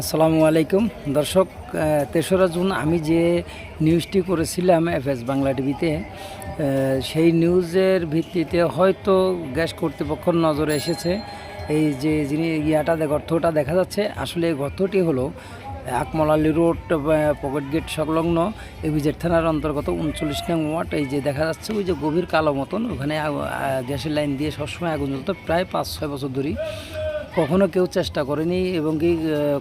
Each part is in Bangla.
আসসালামু আলাইকুম। দর্শক তেসরা জুন আমি যে নিউজটি করেছিলাম এফএস বাংলা টিভিতে সেই নিউজের ভিত্তিতে হয়তো গ্যাস কর্তৃপক্ষের নজরে এসেছে। এই যে যিনি ইয়াটা গর্তটা দেখা যাচ্ছে, আসলে এই গর্তটি হলো আকমলালি রোড পকেট গেট সংলগ্ন এবিজেড থানার অন্তর্গত উনচল্লিশ নং ওয়ার্ড। এই যে দেখা যাচ্ছে, ওই যে গভীর কালো মতন, ওখানে গ্যাসের লাইন দিয়ে সবসময় আগুন জ্বলতো। প্রায় পাঁচ ছয় বছর ধরেই কখনো কেউ চেষ্টা করেনি এবং কি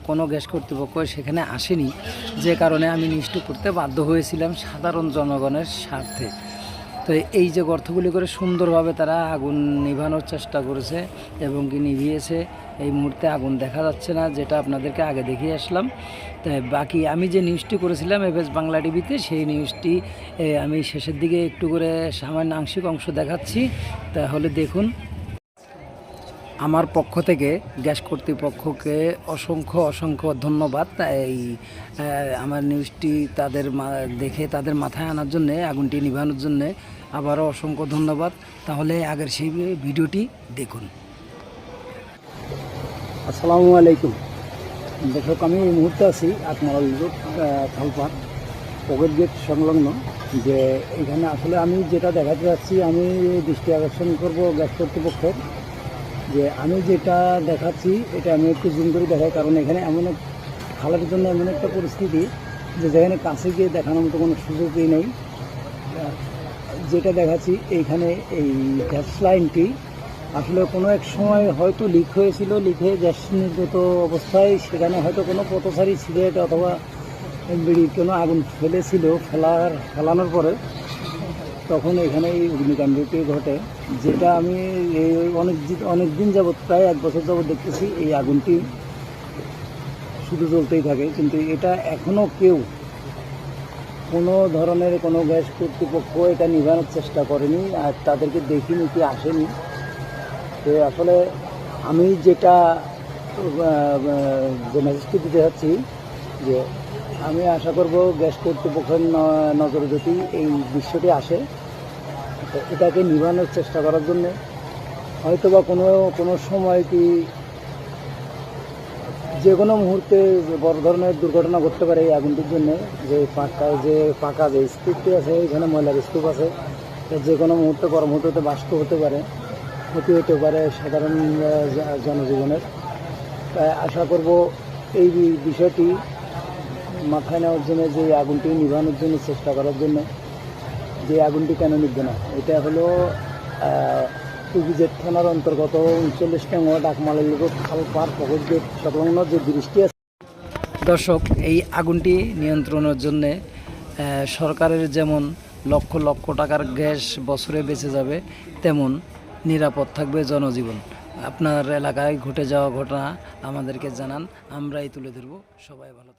কোনো গ্যাস কর্তৃপক্ষ সেখানে আসেনি। যে কারণে আমি নিষ্ঠ করতে বাধ্য হয়েছিলাম সাধারণ জনগণের স্বার্থে। তো এই যে গর্তগুলি করে সুন্দরভাবে তারা আগুন নিভানোর চেষ্টা করেছে এবং কি নিভিয়েছে, এই মুহূর্তে আগুন দেখা যাচ্ছে না, যেটা আপনাদেরকে আগে দেখিয়ে আসলাম। তাই বাকি আমি যে নিউজটি করেছিলাম এফএস বাংলা টিভিতে, সেই নিউজটি আমি শেষের দিকে একটু করে সামান্য আংশিক অংশ দেখাচ্ছি। তাহলে দেখুন আমার পক্ষ থেকে, গ্যাস কর্তৃপক্ষকে অসংখ্য অসংখ্য ধন্যবাদ। এই আমার নিউজটি তাদের দেখে তাদের মাথায় আনার জন্যে, আগুনটি নিভানোর জন্যে আবারও অসংখ্য ধন্যবাদ। তাহলে আগের সেই ভিডিওটি দেখুন। আসসালামু আলাইকুম। দর্শক, আমি এই মুহূর্তে আছি আকমাল রোড খালপাট পকেট গেট সংলগ্ন, যে এখানে আসলে আমি যেটা দেখাতে যাচ্ছি, আমি দৃষ্টি আকর্ষণ করব গ্যাস কর্তৃপক্ষের। যে আমি যেটা দেখাচ্ছি, এটা আমি একটু জুম করে দেখাই, কারণ এখানে এমন এক খালের জন্য এমন একটা পরিস্থিতি যে যেখানে কাছে গিয়ে দেখানোর মতো কোনো সুযোগই নেই। যেটা দেখাচ্ছি, এইখানে এই গ্যাস লাইনটি আসলে কোনো এক সময় হয়তো লিক হয়েছিল হয়ে গ্যাস নির্গত অবস্থায়, সেখানে হয়তো কোনো পথচারী সিগারেট অথবা বিড়ি কোনো আগুন ফেলেছিল, ফেলার, ফেলানোর পরে। তখন এখানে এই অগ্নিকাণ্ডটি ঘটে, যেটা আমি অনেক অনেক দিন যাবৎ, প্রায় এক বছর যাবৎ দেখতেছি, এই আগুনটি শুধু জ্বলতেই থাকে। কিন্তু এটা এখনও কেউ কোনো ধরনের কোনো গ্যাস কর্তৃপক্ষ এটা নিভানোর চেষ্টা করেনি, আর তাদেরকে দেখিনি কি আসেনি। তো আসলে আমি যেটা যে মেসেজটি দিতে চাচ্ছি যে আমি আশা করব গ্যাস কর্তৃপক্ষের নজরে যদি এই দৃশ্যটি আসে। এটাকে নিভানোর চেষ্টা করার জন্যে হয়তো বা কোনো কোনো সময় কি যে কোনো মুহূর্তে বড় ধরনের দুর্ঘটনা ঘটতে পারে এই আগুনটির জন্য, যে পাকা যে পাকা যে স্তূপটি আছে, এখানে ময়লার স্তূপ আছে যে কোনো মুহূর্তে হতে বাষ্প হতে পারে, ক্ষতি হতে পারে সাধারণ জনজীবনের। তাই আশা করব এই বিষয়টি মাথায় নেওয়ার জন্য, যে আগুনটি নিভানোর জন্য চেষ্টা করার জন্য যে আগুনটি কেন নিবে না? এটা হলো টুবিজেট থানার অন্তর্গত উনচল্লিশ নং ওয়ার্ড লোক খালপার পকেট গেট সংলগ্ন যে দৃষ্টি আছে। দর্শক, এই আগুনটি নিয়ন্ত্রণের জন্যে সরকারের যেমন লক্ষ লক্ষ টাকার গ্যাস বছরে বেঁচে যাবে, তেমন নিরাপদ থাকবে জনজীবন। আপনার এলাকায় ঘটে যাওয়া ঘটনা আমাদেরকে জানান, আমরাই তুলে ধরব। সবাই ভালো